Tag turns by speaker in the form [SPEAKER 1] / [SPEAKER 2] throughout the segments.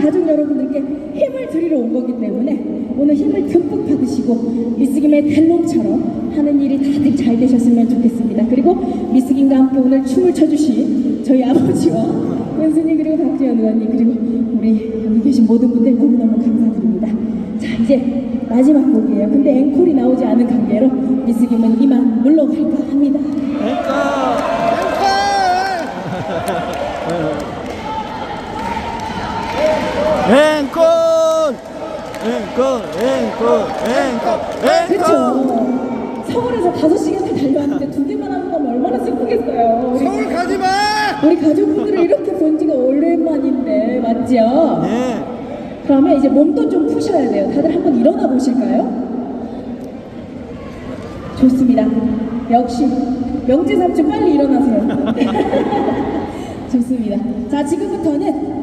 [SPEAKER 1] 가족 여러분들께 힘을 드리러 온 거기 때문에 오늘 힘을 듬뿍 받으시고 미스김의 델롬처럼 하는 일이 다들 잘 되셨으면 좋겠습니다. 그리고 미스김과 함께 오늘 춤을 춰주신 저희 아버지와 은수님 그리고 박지현 의원님 그리고 우리 여기 계신 모든 분들 너무너무 감사드립니다. 자 이제 마지막 곡이에요. 근데 앵콜이 나오지 않은 관계로 미스김은 이만 물러갈까 합니다.
[SPEAKER 2] 앵콜! 앵콜! 앵콜! 앵콜! 앵콜!
[SPEAKER 1] 그렇죠. 서울에서 다섯 시간을 달려왔는데 두 개만 하는 거면 얼마나 슬프겠어요.
[SPEAKER 2] 서울 가지 마!
[SPEAKER 1] 우리 가족분들을 이렇게 본 지가 오랜만인데 맞죠?
[SPEAKER 2] 네.
[SPEAKER 1] 그러면 이제 몸도 좀 푸셔야 돼요. 다들 한번 일어나 보실까요? 좋습니다. 역시 명재 삼촌 빨리 일어나세요. 좋습니다. 자 지금부터는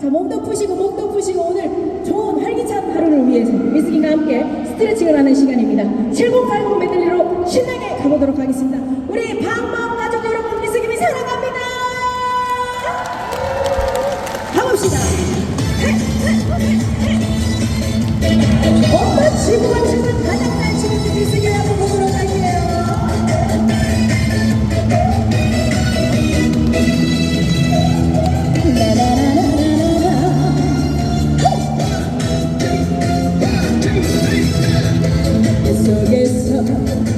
[SPEAKER 1] 자 몸도 푸시고 목도 푸시고 오늘 좋은 활기찬 하루를 위해서 미스김과 함께 스트레칭을 하는 시간입니다. 7080 메들리로 신나게 가보도록 하겠습니다. 우리 방방 Thank you.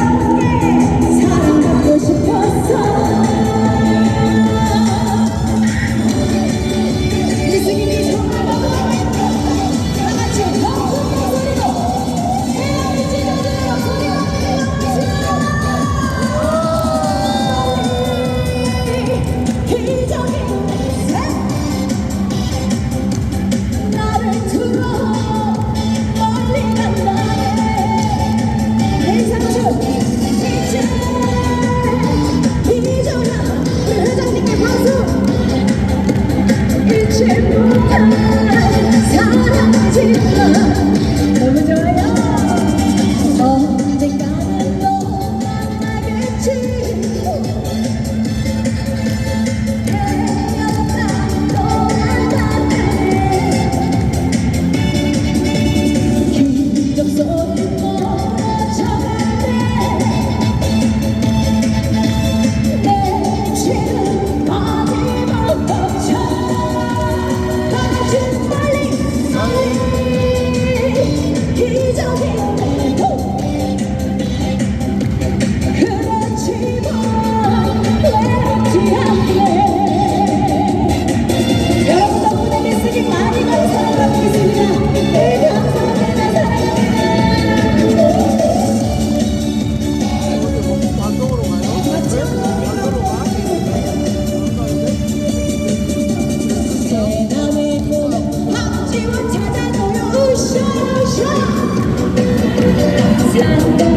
[SPEAKER 1] 박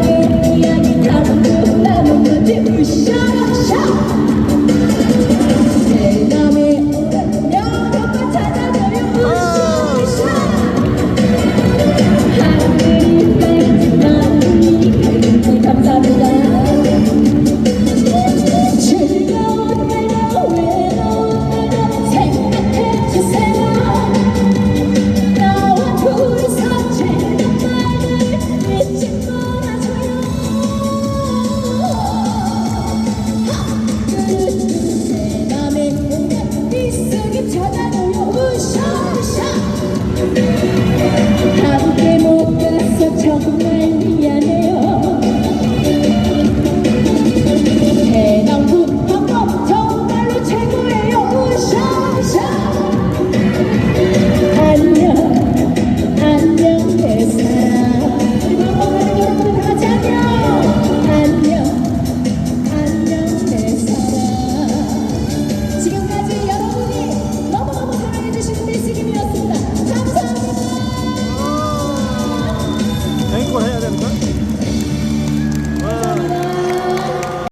[SPEAKER 1] friend.